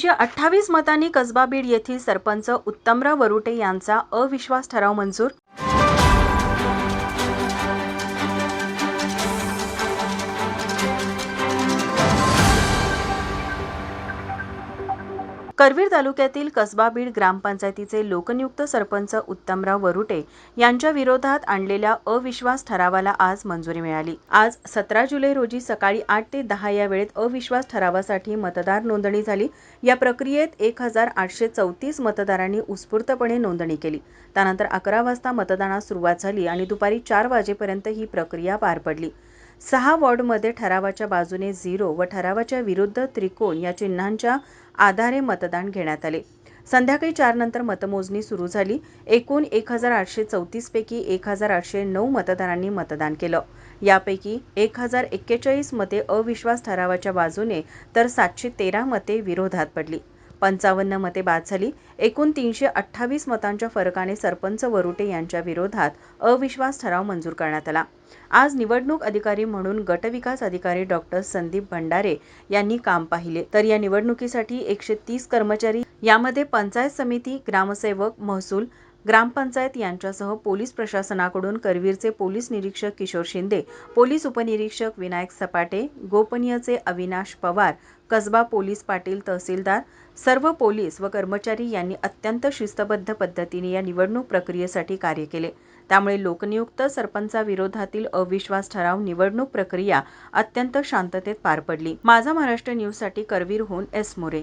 दोनशे अठ्ठावीस मतांनी कसबा बीड येथील सरपंच उत्तमराव वरुटे यांचा अविश्वास ठराव मंजूर करवीर तालुक्यातील कसबा बीड ग्रामपंचायतीचे लोकनियुक्त सरपंच उत्तमराव वरुटे यांच्या विरोधात आणलेल्या अविश्वास ठरावाला आज मंजुरी मिळाली. आज सतरा जुलै रोजी सकाळी आठ ते दहा या वेळेत अविश्वास ठरावासाठी मतदार नोंदणी झाली. या प्रक्रियेत एक हजार आठशे चौतीस मतदारांनी उत्स्फूर्तपणे नोंदणी केली. त्यानंतर अकरा वाजता मतदानास सुरुवात झाली आणि दुपारी चार वाजेपर्यंत ही प्रक्रिया पार पडली. सहा वॉर्डमध्ये ठरावाच्या बाजूने झिरो व ठरावाच्या विरुद्ध त्रिकोण या चिन्हांच्या आधारे मतदान घेण्यात आले. संध्याकाळी चार नंतर मतमोजणी सुरू झाली. एकूण एक हजार आठशे चौतीसपैकी एक हजार आठशे नऊ मतदारांनी मतदान केलं. यापैकी एक हजार एक्केचाळीस मते अविश्वास ठरावाच्या बाजूने तर सातशे तेरा मते विरोधात पडली. पंचावन्न मते बाद झाली. एकूण तीनशे अठ्ठावीस मतांच्या फरकाने सरपंच वरुटे यांच्या विरोधात अविश्वास ठराव मंजूर करण्यात आला. आज निवडणूक अधिकारी म्हणून गटविकास अधिकारी डॉक्टर संदीप भंडारे यांनी काम पाहिले. तर या निवडणुकीसाठी एकशे तीस कर्मचारी यामध्ये पंचायत समिती ग्रामसेवक महसूल ग्रामपंचायत यांच्यासह पोलीस प्रशासनाकडून करवीरचे पोलीस निरीक्षक किशोर शिंदे पोलीस उपनिरीक्षक विनायक सपाटे गोपनीयचे अविनाश पवार कसबा पोलीस पाटील तहसीलदार सर्व पोलीस व कर्मचारी यांनी अत्यंत शिस्तबद्ध पद्धतीने या निवडणूक प्रक्रियेसाठी कार्य केले. त्यामुळे लोकनियुक्त सरपंचाविरोधातील अविश्वास ठराव निवडणूक प्रक्रिया अत्यंत शांततेत पार पडली. माझा महाराष्ट्र न्यूजसाठी करवीरहून एस मोरे.